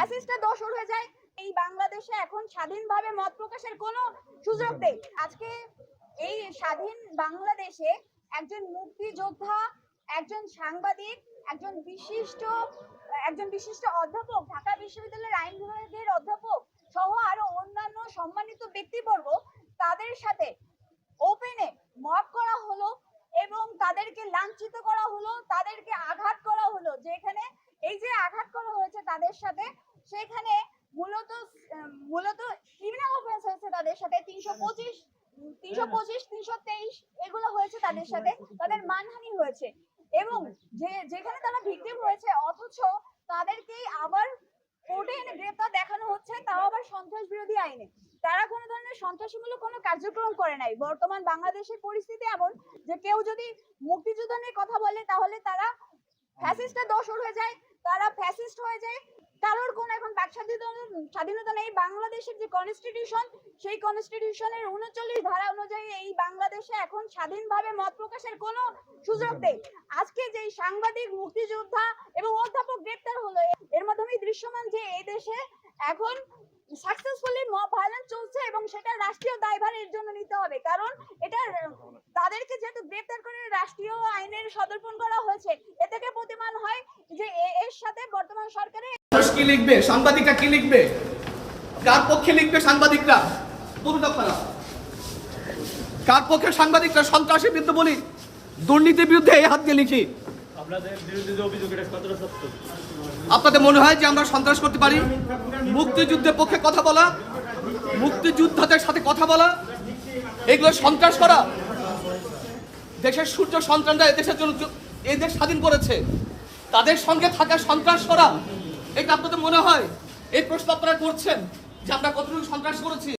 ফ্যাসিস্টের দোষর হয়ে যায়। এই বাংলাদেশে এখন স্বাধীনভাবে মত প্রকাশের কোনো সুযোগ নেই। আজকে এই স্বাধীন বাংলাদেশে একজন মুক্তিযোদ্ধা, একজন সাংবাদিক, একজন বিশিষ্ট একজন বিশিষ্ট অধ্যাপক, ঢাকা বিশ্ববিদ্যালয়ের আইন বিভাগের অধ্যাপক সহ আরও অন্যান্য সম্মানিত ব্যক্তিবর্গ, তাদের সাথে ওপেনে মব করা হলো এবং তাদেরকে লাঞ্ছিত করা হলো, তাদেরকে আঘাত করা হলো। যেখানে এই যে আঘাত করা হয়েছে তাদের সাথে সেখানে মূলত মূলত ক্রিমিনাল অফেন্স হয়েছে তাদের সাথে। তিনশো পঁচিশ তিনশো পঁচিশ, তিনশো তেইশ এগুলো হয়েছে তাদের সাথে। তাদের মানহানি হয়েছে। এবং যে, যেখানে তারা ভিকটিম হয়েছে, অথচ তাদেরকেই আবার কোর্টে এনে গ্রেপ্তার দেখানো হচ্ছে, তাও আবার সন্ত্রাস বিরোধী আইনে। তারা কোনো ধরনের সন্ত্রাসমূলক কোনো কার্যক্রম করে নাই। বর্তমান বাংলাদেশের পরিস্থিতি এমন যে কেউ যদি মুক্তিযুদ্ধ নিয়ে কথা বলে, তাহলে তারা ফ্যাসিস্টের দোষর হয়ে যায়, তারা ফ্যাসিস্ট হয়ে যায় কারোর কোনো এখন বাক স্বাধীনতা নেই। বাংলাদেশের যে কনস্টিটিউশন সেই কনস্টিটিউশনের উনচল্লিশ ধারা অনুযায়ী এই বাংলাদেশে এখন স্বাধীনভাবে মত প্রকাশের কোনো সুযোগ নেই। আজকে যে সাংবাদিক, মুক্তিযোদ্ধা এবং অধ্যাপক গ্রেপ্তার হলো, এর মাধ্যমে দৃশ্যমান যে এই দেশে এখন সাকসেসফুলি মব ভায়োলেন্স চলছে এবং সেটা রাষ্ট্রীয় দায়ভার এর জন্য নিতে হবে। কারণ এটা তাদেরকে যেহেতু গ্রেপ্তার করে রাষ্ট্রীয় আইনের সদর্পণ করা হয়েছে, এ থেকে প্রতিমান হয় যে এর সাথে বর্তমান সরকারের কি লিখবে? সাংবাদিকরা কি লিখবে? কার পক্ষে লিখবে সাংবাদিকরা? পুরোটা খারাপ কার পক্ষে সাংবাদিকরা? সন্ত্রাসের বিরুদ্ধে বলি। দুর্নীতির বিরুদ্ধে এই হাত দিয়ে লিখি। আপনাদের মনে হয় যে আমরা সন্ত্রাস করতে পারি? মুক্তিযুদ্ধের পক্ষে কথা বলা? মুক্তিযোদ্ধাদের সাথে কথা বলা? এগুলো সন্ত্রাস করা? দেশের সূর্য সন্তানরা এদেশের জন্য এই দেশ স্বাধীন করেছে। তাদের সঙ্গে থাকা সন্ত্রাস করা? এটা আপনাদের মনে হয়? এই প্রশ্ন আপনারা করছেন যে আমরা কতটুকু সন্ত্রাস করেছি?